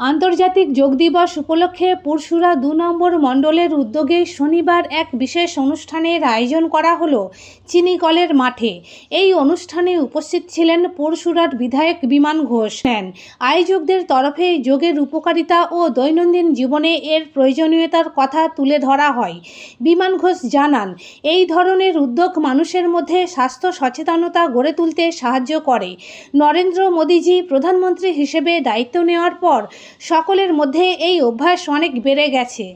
আন্তর্জাতিক যোগ দিবস উপলক্ষে পুরসুরা দু নম্বর মণ্ডলের উদ্যোগে শনিবার এক বিশেষ অনুষ্ঠানের আয়োজন করা হলো চিনিকলের মাঠে। এই অনুষ্ঠানে উপস্থিত ছিলেন পুরসুরার বিধায়ক বিমান ঘোষ। নেন আয়োজকদের তরফে যোগের উপকারিতা ও দৈনন্দিন জীবনে এর প্রয়োজনীয়তার কথা তুলে ধরা হয়। বিমান ঘোষ জানান, এই ধরনের উদ্যোগ মানুষের মধ্যে স্বাস্থ্য সচেতনতা গড়ে তুলতে সাহায্য করে। নরেন্দ্র মোদীজি প্রধানমন্ত্রী হিসেবে দায়িত্ব নেওয়ার পর সকলের মধ্যে এই অভ্যাস অনেক বেড়ে গেছে।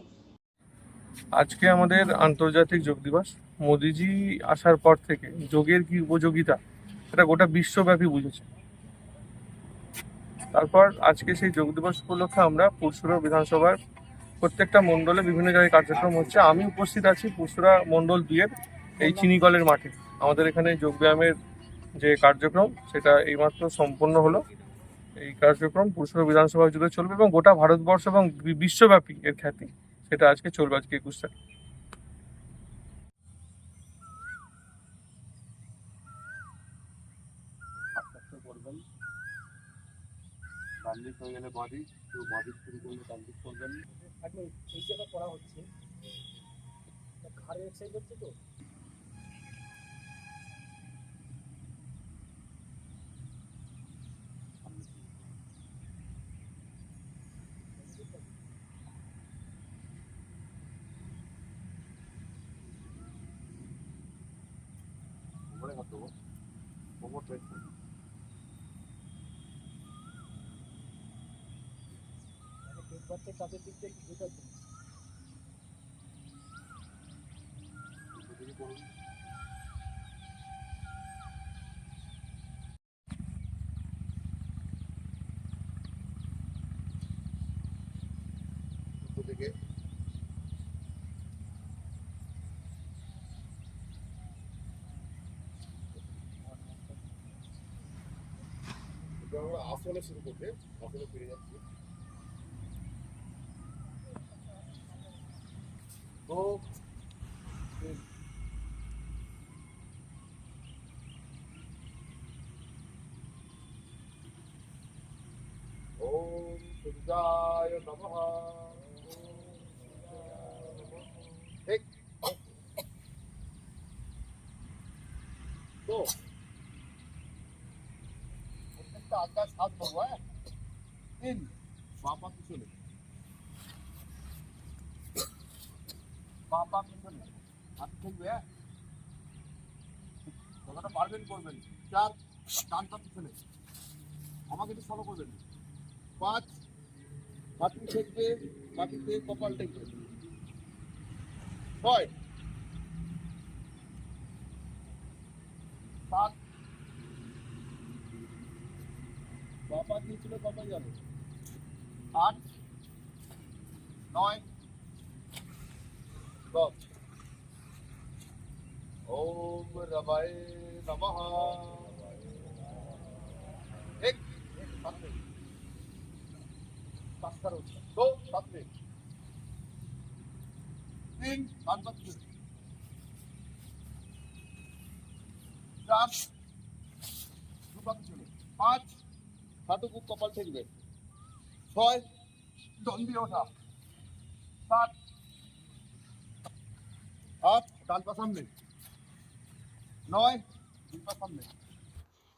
আজকে আমাদের আন্তর্জাতিক যোগ দিবস। মোদিজি আসার পর থেকে যোগের কি উপযোগিতা, এটা গোটা বিশ্বব্যাপী বুঝেছে। তারপর আজকে সেই যোগ দিবস উপলক্ষে আমরা পুরসুরা বিধানসভার প্রত্যেকটা মণ্ডলে বিভিন্ন জায়গায় কার্যক্রম হচ্ছে। আমি উপস্থিত আছি পুরসুরা মণ্ডল দুইয়ের, এই চিনিকলের মাঠে। আমাদের এখানে যোগব্যায়ামের যে কার্যক্রম, সেটা এইমাত্র সম্পন্ন হলো। এই কার্যক্রম পুরসভা বিধানসভা জুড়ে চলবে এবং গোটা ভারতবর্ষ এবং বিশ্বব্যাপী এর খ্যাতি। সেটা আজকে চলবে আজকে একুশ তারিখ। করবেন হয়ে গেলে কেউ শুরু করলে করবেন। এই জায়গা করা হচ্ছে। ঘাড়ে এক্সারসাইজ হচ্ছে তো? কোমরে হাত দেবো কোমর টাইট করবেন পেট বাচ্চা কাজের দিক থেকে বুঝতে পারছেন উল্টো দিকে করুন উল্টো দিকে এবার আমরা আসলে শুরু করবে আসলে ফিরে যাচ্ছি। তো ওম সূর্যায় নমঃ। ঠিক তো করব হ্যাঁ? তিন বাপা পিছনে। বাপা পিছনে। হাত খুলবে হ্যাঁ? কথাটা পারবেন করবেন। চার কানটা পিছনে। আমাকে একটু ফলো করবেন। পাঁচ মাটি ঠেকবে মাটিতে কপাল ঠেকবে ছয়, সাত বাবা দিয়েছিল বাবা যাবে আট, নয়, দশ। ওম রবায় নমঃ। এক সাত মিনিট পাঁচ কারও দো, সাত মিনিট তিন, পাঁচ পাঁচ মিনিট চার, দু, পাঁচ মিনিট পাঁচ হাঁটু বুক কপাল ঠেকবে। ছয় দন্দি ওঠা সাত, আট, ডান পা সামনে। নয়, দুই পা সামনে।